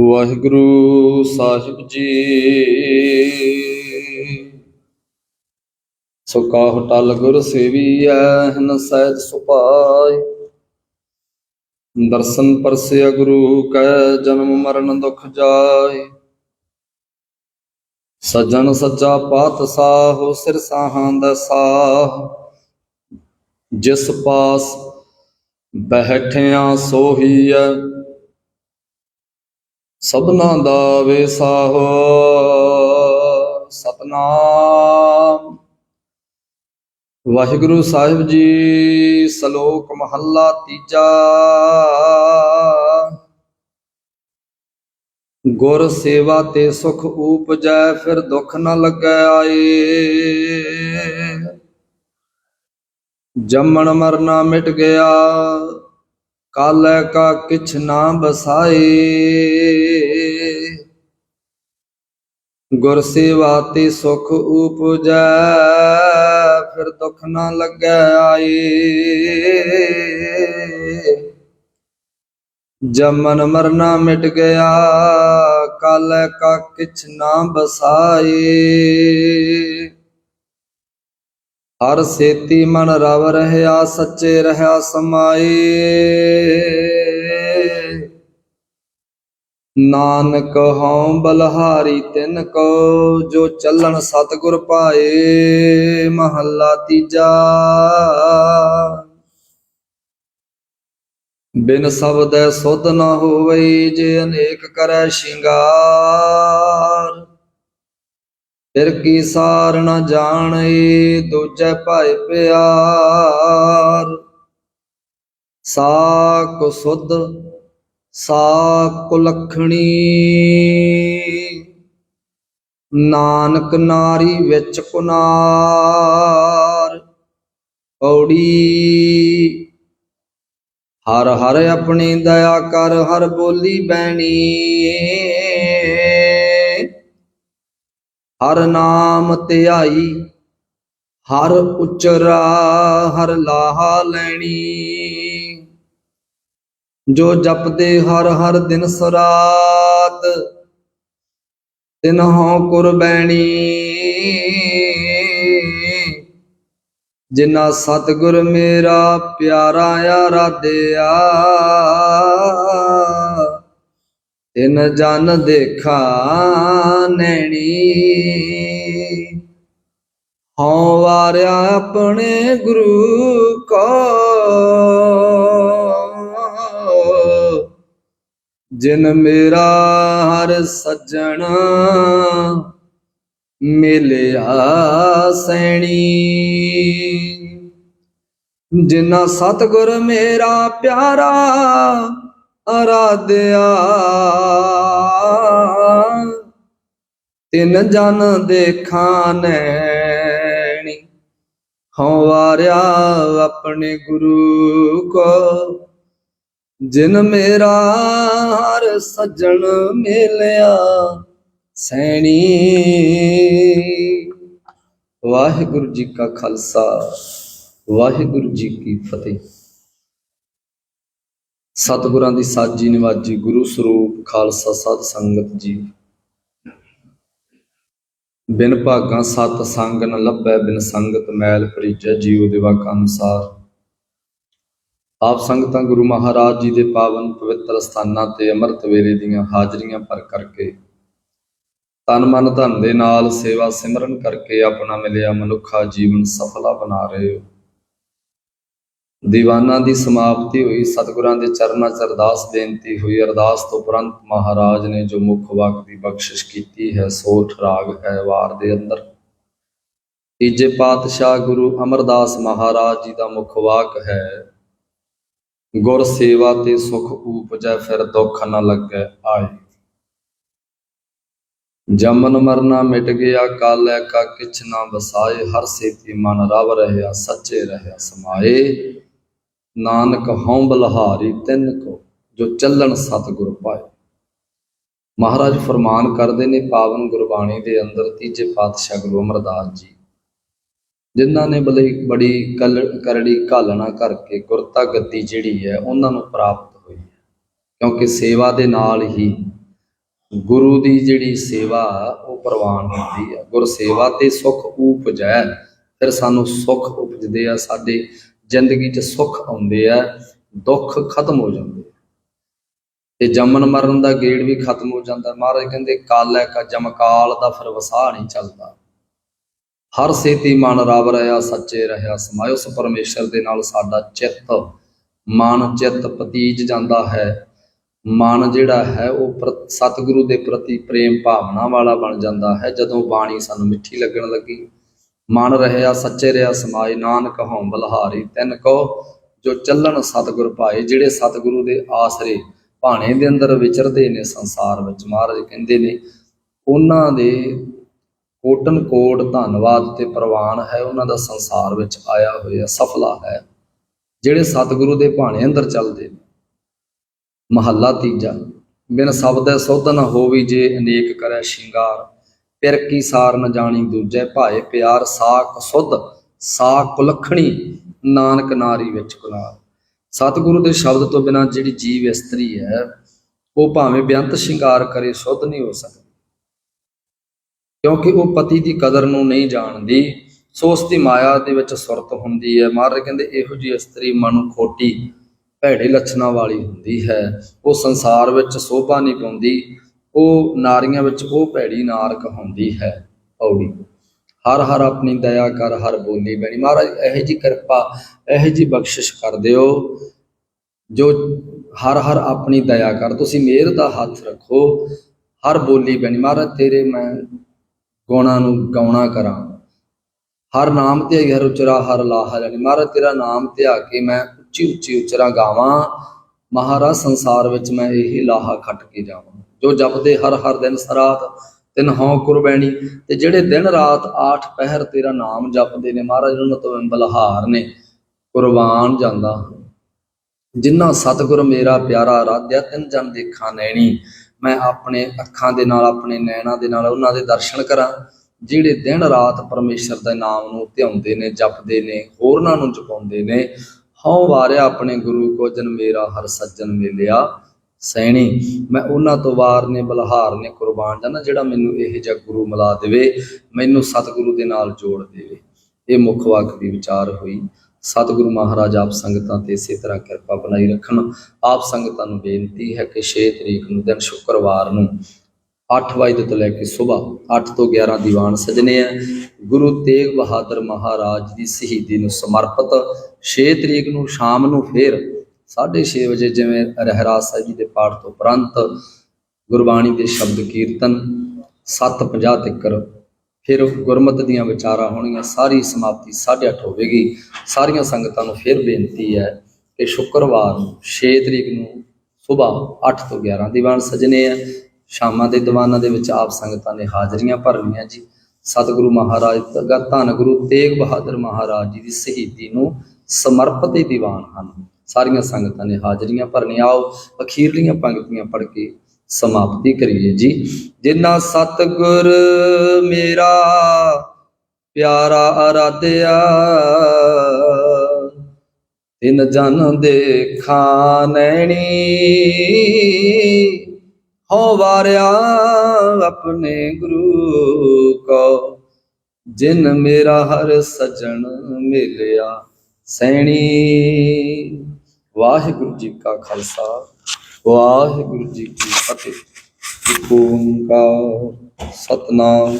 ਵਾਹਿਗੁਰੂ ਸਾਹਿਬ ਜੀ। ਸੋ ਕਾਹੁ ਗੁਰ ਸੇਵੀਐ, ਹਨ ਸਹਿਜ ਸੁਪਾਇ। ਦਰਸ਼ਨ ਪਰਸਿਆ ਗੁਰੂ ਕੈ, ਜਨਮ ਮਰਨ ਦੁਖ ਜਾਏ ਸਜਣ ਸੱਚਾ ਪਾਤਸ਼ਾਹ, ਸਿਰ ਸਾਹਾਂ ਦਾ ਸਾਹ। ਜਿਸ ਪਾਸ ਬੈਠਿਆਂ ਸੋਹੀਐ ਸਭਨਾ ਦਾ ਵੇਸਾਹੋ ਸਤਨਾਮ। ਵਾਹਿਗੁਰੂ ਸਾਹਿਬ ਜੀ, ਸ਼ਲੋਕ ਮਹੱਲਾ ਤੀਜਾ। ਗੁਰ ਸੇਵਾ ਤੇ ਸੁਖ ਉਪਜੈ, ਫਿਰ ਦੁੱਖ ਨਾ ਲੱਗੈ ਆਏ। ਜੰਮਣ ਮਰਨਾ ਮਿਟ ਗਿਆ, ਕਾਲੈ ਕਾ ਕਿਛ ਨਾ ਬਸਾਏ। ਗੁਰ ਸੇਵਾ ਤੇ ਸੁਖ ਉਪਜੈ, ਫਿਰ ਦੁੱਖ ਨਾ ਲੱਗੈ ਆਏ। ਜਮਨ ਮਰਨਾ ਮਿਟ ਗਿਆ, ਕਾਲੈ ਕਾ ਕਿਛ ਨਾ ਬਸਾਏ। ਹਰ ਸੇਤੀ ਮਨ ਰਵ ਰਹਿਆ, ਸੱਚੇ ਰਹਾ ਸਮਾਏ। ਨਾਨਕ ਹਉ ਬਲਹਾਰੀ ਤਿਨ ਕੋ ਜੋ ਚੱਲਣ ਸਤਿਗੁਰ ਪਾਏ, ਮਹੱਲਾ ਤੀਜਾ। ਬਿਨ ਸ਼ਬਦੈ ਸੁਧ ਨ ਹੋਵੇ ਜੇ ਅਨੇਕ ਕਰੈ ਸ਼ਿੰਗਾਰ। ਫਿਰ ਕੀ ਸਾਰ ਨ ਜਾਣਈ ਦੂਜੇ ਭਾਏ ਪਿਆਰ। ਸਾ ਕੋ ਸੁਧ ਸਾ ਕੁਲਖਣੀ ਨਾਨਕ ਨਾਰੀ ਵਿੱਚ ਕੁਨਾਰ। ਔੜੀ ਹਰ ਹਰ ਆਪਣੀ ਦਇਆ ਕਰ, ਹਰ ਬੋਲੀ ਬੈਣੀ ਹਰ ਨਾਮ ਧਿਆਈ, ਹਰ ਉਚਰਾ, ਹਰ ਲਾਹਾ ਲੈਣੀ। ਜੋ ਜਪਦੇ ਹਰ ਹਰ ਦਿਨ ਸਰਾਤ ਤਿਨ ਤਿਨਹੋਂ ਕੁਰਬੈਣੀ ਜਿਨਾ ਸਤਿਗੁਰ ਮੇਰਾ ਪਿਆਰਾ ਆਰਾਧਿਆ ਤਿਨ ਜਨ ਦੇਖਾ ਨੈਣੀ। ਹਉ ਵਾਰਿਆ ਆਪਣੇ ਗੁਰੂ ਕੋ ਜਿਨ ਮੇਰਾ ਹਰ ਸੱਜਣ ਮਿਲਿਆ ਸੈਣੀ। ਜਿਨਾ ਸਤਗੁਰ ਮੇਰਾ ਪਿਆਰਾ ਅਰਾਧਿਆ, ਤਿਨ ਜਨ ਦੇਖਾਂ ਨੈਣੀ। ਹਉ ਵਾਰਿਆ ਆਪਣੇ ਗੁਰੂ ਕੋ ਜਿਨ ਮੇਰਾ ਹਰ ਸੱਜਣ ਮਿਲਿਆ, ਸੈਣੀ। ਵਾਹਿਗੁਰੂ ਜੀ ਕਾ ਖਾਲਸਾ, ਵਾਹਿਗੁਰੂ ਜੀ ਕੀ ਫਤਿਹ। ਸਤਿਗੁਰਾਂ ਦੀ ਸਾਜੀ ਨਿਵਾਜੀ ਗੁਰੂ ਸਰੂਪ ਖਾਲਸਾ ਸਤ ਸੰਗਤ ਜੀ। ਬਿਨ ਭਾਗਾਂ ਸਤ ਸੰਗ ਨ ਲੱਭੈ, ਬਿਨ ਸੰਗਤ ਮੈਲ ਪਰੀਜੈ ਜੀਉ ਦੇ ਵਾਕ ਅਨੁਸਾਰ। ਆਪ ਸੰਗਤਾਂ ਗੁਰੂ ਮਹਾਰਾਜ ਜੀ ਦੇ ਪਾਵਨ ਪਵਿੱਤਰ ਸਥਾਨਾਂ ਤੇ ਅੰਮ੍ਰਿਤ ਵੇਲੇ ਦੀਆਂ ਹਾਜ਼ਰੀਆਂ ਭਰ ਕਰਕੇ ਤਨ ਮਨ ਧਨ ਦੇ ਨਾਲ ਸੇਵਾ ਸਿਮਰਨ ਕਰਕੇ ਆਪਣਾ ਮਿਲਿਆ ਮਨੁੱਖਾ ਜੀਵਨ ਸਫਲਾ ਬਣਾ ਰਹੇ ਹੋ। ਦੀਵਾਨਾਂ ਦੀ ਸਮਾਪਤੀ ਹੋਈ, ਸਤਿਗੁਰਾਂ ਦੇ ਚਰਨਾਂ 'ਚ ਅਰਦਾਸ ਬੇਨਤੀ ਹੋਈ। ਅਰਦਾਸ ਤੋਂ ਉਪਰੰਤ ਮਹਾਰਾਜ ਨੇ ਜੋ ਮੁੱਖ ਵਾਕ ਦੀ ਬਖਸ਼ਿਸ਼ ਕੀਤੀ ਹੈ ਸੋਠ ਰਾਗ ਹੈ ਵਾਰ ਦੇ ਅੰਦਰ। ਤੀਜੇ ਪਾਤਸ਼ਾਹ ਗੁਰੂ ਅਮਰਦਾਸ ਮਹਾਰਾਜ ਜੀ ਦਾ ਮੁੱਖ ਵਾਕ ਹੈ ਗੁਰ ਸੇਵਾ ਤੇ ਸੁਖ ਉਪਜੈ, ਫਿਰ ਦੁੱਖ ਨਾ ਲੱਗੈ ਆਏ। ਜਮਨ ਮਰਨਾ ਮਿਟ ਗਿਆ, ਕਾਲੈ ਕਾ ਕਿਛ ਨਾ ਵਸਾਏ, ਹਰ ਸੇਤੀ ਮਨ ਰਵ ਰਹਿਆ, ਸੱਚੇ ਰਹਿਆ ਸਮਾਏ। ਨਾਨਕ ਹਉ ਬਲਹਾਰੀ, ਤਿੰਨ ਕੋ ਜੋ ਚੱਲਣ ਸਤਿਗੁਰ ਪਾਏ। ਮਹਾਰਾਜ ਫਰਮਾਨ ਕਰਦੇ ਨੇ, ਪਾਵਨ ਗੁਰਬਾਣੀ ਦੇ ਅੰਦਰ ਤੀਜੇ ਪਾਤਸ਼ਾਹ ਗੁਰੂ ਅਮਰਦਾਸ ਜੀ ਜਿਨ੍ਹਾਂ ਨੇ ਬੜੀ ਬੜੀ ਕਲ- ਕਰੜੀ ਘਾਲਣਾ ਕਰਕੇ ਗੁਰਤਾ ਗੱਦੀ ਜਿਹੜੀ ਹੈ, ਉਹਨਾਂ ਨੂੰ ਪ੍ਰਾਪਤ ਹੋਈ ਹੈ। ਕਿਉਂਕਿ ਸੇਵਾ ਦੇ ਨਾਲ ਹੀ ਗੁਰੂ ਦੀ ਜਿਹੜੀ ਸੇਵਾ ਉਹ ਪ੍ਰਵਾਨ ਹੁੰਦੀ ਹੈ। ਗੁਰ ਸੇਵਾ ਤੇ ਸੁਖ ਉਪਜੈ, ਫਿਰ ਸਾਨੂੰ ਸੁਖ ਉਪਜਦੇ ਆ, ਸਾਡੇ ਜ਼ਿੰਦਗੀ 'ਚ ਸੁਖ ਆਉਂਦੇ ਆ, ਦੁੱਖ ਖਤਮ ਹੋ ਜਾਂਦੇ ਆ। ਤੇ ਜੰਮਣ ਮਰਨ ਦਾ ਗੇੜ ਵੀ ਖਤਮ ਹੋ ਜਾਂਦਾ। ਮਹਾਰਾਜ ਕਹਿੰਦੇ, ਕਾਲ ਹੈ ਕਾ ਜਮਕਾਲ ਦਾ, ਫਿਰ ਵਸਾ ਨਹੀਂ ਚੱਲਦਾ। ਹਰ ਸੇਤੀ ਮਨ ਰਵ ਰਹਾ, ਸੱਚੇ ਰਹਾ, ਸਮਾਇਓ ਉਸ ਪਰਮੇਸ਼ਰ ਦੇ ਨਾਲ ਸਾਡਾ ਚਿੱਤ, ਮਨ ਚਿੱਤ ਪਤੀਜ ਜਾਂਦਾ ਹੈ। ਮਨ ਜਿਹੜਾ ਹੈ, ਉਹ ਸਤਿਗੁਰੂ ਦੇ ਪ੍ਰਤੀ ਪ੍ਰੇਮ ਭਾਵਨਾ ਵਾਲਾ ਬਣ ਜਾਂਦਾ ਹੈ। ਜਦੋਂ ਬਾਣੀ ਸਾਨੂੰ ਮਿੱਠੀ ਲੱਗਣ ਲੱਗੀ, ਮਨ ਰਹਿਆ ਸੱਚੇ ਰਿਹਾ, ਸਮਾਏ, ਨਾਨਕ ਹਉ, ਬਲਹਾਰੀ, ਤਿੰਨ ਕੋ ਜੋ ਚੱਲਣ ਸਤਿਗੁਰ ਭਾਏ ਜਿਹੜੇ ਸਤਿਗੁਰੂ ਦੇ ਆਸਰੇ ਭਾਣੇ ਦੇ ਅੰਦਰ ਵਿਚਰਦੇ ਨੇ, ਸੰਸਾਰ ਵਿੱਚ ਮਹਾਰਾਜ ਕਹਿੰਦੇ ਨੇ, ਉਹਨਾਂ ਦੇ ਕੋਟਨ ਕੋਟ ਧੰਨਵਾਦ ਤੇ ਪ੍ਰਵਾਨ ਹੈ ਉਹਨਾਂ ਦਾ ਸੰਸਾਰ ਵਿੱਚ ਆਇਆ ਹੋਇਆ ਸਫਲਾ ਹੈ, ਜਿਹੜੇ ਸਤਿਗੁਰੂ ਦੇ ਭਾਣੇ ਅੰਦਰ ਚੱਲਦੇ ਨੇ। ਮਹੱਲਾ ਤੀਜਾ, ਬਿਨ ਸ਼ਬਦੈ ਸੁਧ ਨ ਹੋਵੀ ਜੇ ਅਨੇਕ ਕਰੈ ਸ਼ਿੰਗਾਰ, ਪਿਰ ਕੀ ਸਾਰ ਨ ਜਾਣੀ ਦੂਜੈ ਭਾਏ ਪਿਆਰ, ਸਾਖ ਸੁਧ, ਸਾਖ ਕੁਲਖਣੀ ਨਾਨਕ ਨਾਰੀ ਵਿੱਚ ਕੁਲਾਰ ਸਤਿਗੁਰੂ ਦੇ ਸ਼ਬਦ ਤੋਂ ਬਿਨਾਂ ਜਿਹੜੀ ਜੀਵ ਇਸਤਰੀ ਹੈ, ਉਹ ਭਾਵੇਂ ਬੇਅੰਤ ਸ਼ਿੰਗਾਰ ਕਰੇ, ਸੁਧ ਨਹੀਂ ਹੋ ਸਕਦੀ। ਕਿਉਂਕਿ ਉਹ ਪਤੀ ਦੀ ਕਦਰ ਨੂੰ ਨਹੀਂ ਜਾਣਦੀ, ਸੋ ਉਸ ਦੀ ਮਾਇਆ ਦੇ ਵਿੱਚ ਸੁਰਤ ਹੁੰਦੀ ਹੈ। ਮਹਾਰਾਜ ਕਹਿੰਦੇ, ਇਹੋ ਜਿਹੀ ਇਸਤਰੀ ਮਨੁ ਖੋਟੀ ਭੈੜੇ ਲੱਛਣਾਂ ਵਾਲੀ ਹੁੰਦੀ ਹੈ। ਉਹ ਸੰਸਾਰ ਵਿੱਚ ਸੋਭਾ ਨਹੀਂ ਪਾਉਂਦੀ, ਉਹ ਨਾਰੀਆਂ ਵਿੱਚ ਉਹ ਭੈੜੀ ਨਾਰ ਕਹਾਉਂਦੀ ਹੈ। ਪੌੜੀ ਹਰ ਹਰ ਆਪਣੀ ਦਇਆ ਕਰ, ਹਰ ਬੋਲੀ ਬਣੀ। ਮਹਾਰਾਜ, ਇਹੋ ਜੀ ਕਿਰਪਾ, ਇਹੋ ਜੀ ਬਖਸ਼ਿਸ਼ ਕਰ ਦਿਓ, ਜੋ ਹਰ ਹਰ ਆਪਣੀ ਦਇਆ ਕਰ। ਤੁਸੀਂ ਮਿਹਰ ਦਾ ਹੱਥ ਰੱਖੋ, ਹਰ ਬੋਲੀ ਬਣੀ। ਮਹਾਰਾਜ, ਤੇਰੇ ਮੈਂ ਗੁਣਾਂ ਨੂੰ ਗਾਉਣਾ ਕਰਾਂ। ਹਰ ਨਾਮ ਤੇ ਹਰ ਉਚਰਾ, ਹਰ ਲਾਹਾ ਜਾਣੀ, ਮਹਾਰਾਜ ਤੇਰਾ ਨਾਮ ਧਿਆ ਕੇ ਮੈਂ ਉੱਚੀ ਉੱਚੀ ਉਚਰਾ ਗਾਵਾਂ। ਮਹਾਰਾਜ ਸੰਸਾਰ ਵਿੱਚ ਮੈਂ ਇਹੀ ਲਾਹਾ ਖੱਟ ਕੇ ਜਾਵਾਂ। ਜੋ ਜਪਦੇ ਹਰ ਹਰ ਦਿਨ ਸਰਾਤ, ਤਿਨ ਹਉ ਕੁਰਬੈਣੀ ਤੇ ਜਿਹੜੇ ਦਿਨ ਰਾਤ ਆਠ ਪਹਿਰ ਤੇਰਾ ਨਾਮ ਜਪਦੇ ਨੇ, ਮਹਾਰਾਜ ਉਹਨਾਂ ਤੋਂ ਮੈਂ ਬਲਹਾਰ ਨੇ ਕੁਰਬਾਨ ਜਾਂਦਾ। ਹਾਂ। ਜਿਨ੍ਹਾਂ ਸਤਿਗੁਰ ਮੇਰਾ ਪਿਆਰਾ ਆਰਾਧਿਆ ਤਿੰਨ ਜਨ ਦੇਖਾਂ ਨੈਣੀ। ਮੈਂ ਆਪਣੇ ਅੱਖਾਂ ਦੇ ਨਾਲ, ਆਪਣੇ ਨੈਣਾਂ ਦੇ ਨਾਲ ਉਹਨਾਂ ਦੇ ਦਰਸ਼ਨ ਕਰਾਂ, ਜਿਹੜੇ ਦਿਨ ਰਾਤ ਪਰਮੇਸ਼ਰ ਦੇ ਨਾਮ ਨੂੰ ਧਿਆਉਂਦੇ ਨੇ, ਜਪਦੇ ਨੇ, ਹੋਰਨਾਂ ਨੂੰ ਜਪਾਉਂਦੇ ਨੇ, ਹਉ ਵਾਰਿਆ ਆਪਣੇ ਗੁਰੂ ਕੋ ਜਨ ਮੇਰਾ ਹਰ ਸੱਜਣ ਮਿਲਿਆ ਸੈਣੀ। ਮੈਂ ਉਹਨਾਂ ਤੋਂ ਵਾਰ ਨੇ ਬਲਹਾਰ ਨੇ ਕੁਰਬਾਨ ਜਾਣਾ ਜਿਹੜਾ ਮੈਨੂੰ ਇਹ ਜਿਹਾ ਗੁਰੂ ਮਿਲਾ ਦੇਵੇ, ਮੈਨੂੰ ਸਤਿਗੁਰੂ ਦੇ ਨਾਲ ਜੋੜ ਦੇਵੇ। ਇਹ ਮੁੱਖ ਵਾਕ ਦੀ ਵਿਚਾਰ ਹੋਈ। ਸਤਿਗੁਰੂ ਮਹਾਰਾਜ ਆਪ ਸੰਗਤਾਂ ਤੇ ਇਸੇ ਤਰ੍ਹਾਂ ਕਿਰਪਾ ਬਣਾਈ ਰੱਖਣ। ਆਪ ਸੰਗਤਾਂ ਨੂੰ ਬੇਨਤੀ ਹੈ ਕਿ 6 ਤਰੀਕ ਨੂੰ ਦਿਨ ਸ਼ੁੱਕਰਵਾਰ ਨੂੰ 8 ਵਜੇ ਤੋਂ ਲੈ ਕੇ ਸਵੇਰ 8 ਤੋਂ 11 ਦੀਵਾਨ ਸਜਨੇ ਆ। ਗੁਰੂ ਤੇਗ ਬਹਾਦਰ ਮਹਾਰਾਜ ਦੀ ਸ਼ਹੀਦੀ ਨੂੰ ਸਮਰਪਿਤ 6 ਤਰੀਕ ਨੂੰ ਸ਼ਾਮ ਨੂੰ ਫੇਰ 6:30 ਵਜੇ ਜਿਵੇਂ ਰਹਿਰਾਸ ਸਾਹਿਬ ਜੀ ਦੇ ਪਾਠ ਤੋਂ ਉਪਰੰਤ ਗੁਰਬਾਣੀ ਦੇ ਸ਼ਬਦ ਕੀਰਤਨ 7:50 ਤੱਕਰ ਫਿਰ ਗੁਰਮਤ ਦੀਆਂ ਵਿਚਾਰਾਂ ਹੋਣਗੀਆਂ ਸਾਰੀ ਸਮਾਪਤੀ 8:30 ਹੋਵੇਗੀ। ਸਾਰੀਆਂ ਸੰਗਤਾਂ ਨੂੰ ਫਿਰ ਬੇਨਤੀ ਹੈ ਕਿ ਸ਼ੁੱਕਰਵਾਰ ਨੂੰ 6 ਤਰੀਕ ਨੂੰ ਸਵੇਰ 8 ਤੋਂ 11 ਦੀਵਾਨ ਸਜਨੇ ਆ। ਸ਼ਾਮਾਂ ਦੇ ਦੀਵਾਨਾਂ ਦੇ ਵਿੱਚ ਆਪ ਸੰਗਤਾਂ ਨੇ ਹਾਜ਼ਰੀਆਂ ਭਰਨੀਆਂ ਜੀ। ਸਤਿਗੁਰੂ ਮਹਾਰਾਜ ਦਾ ਧੰਨ ਗੁਰੂ ਤੇਗ ਬਹਾਦਰ ਮਹਾਰਾਜ ਜੀ ਦੀ ਸ਼ਹੀਦੀ ਨੂੰ ਸਮਰਪਿਤ ਦੀਵਾਨ ਹਨ। ਸਾਰੀਆਂ ਸੰਗਤਾਂ ਨੇ ਹਾਜ਼ਰੀਆਂ ਭਰਨੀਆਂ। ਆਓ, ਅਖੀਰਲੀਆਂ ਪੰਕਤੀਆਂ ਪੜ੍ਹ ਕੇ ਸਮਾਪਤੀ ਕਰੀਏ ਜੀ। ਜਿਨ੍ਹਾਂ ਸਤਿਗੁਰ ਮੇਰਾ ਪਿਆਰਾ ਆਰਾਧਿਆ ਤਿਨ ਜਨ ਦੇਖਾਂ ਨੈਣੀ, ਹੋ ਵਾਰਿਆ ਆਪਣੇ ਗੁਰੂ ਕੋ। ਜਿਨ ਮੇਰਾ ਹਰ ਸਜਣ ਮਿਲਿਆ ਸੈਣੀ। ਵਾਹਿਗੁਰੂ ਜੀ ਕਾ ਖਾਲਸਾ। ਵਾਹਿਗੁਰੂ ਜੀ ਕੀ ਫਤਿਹ। ਓੰਕਾਰ ਸਤਨਾਮ।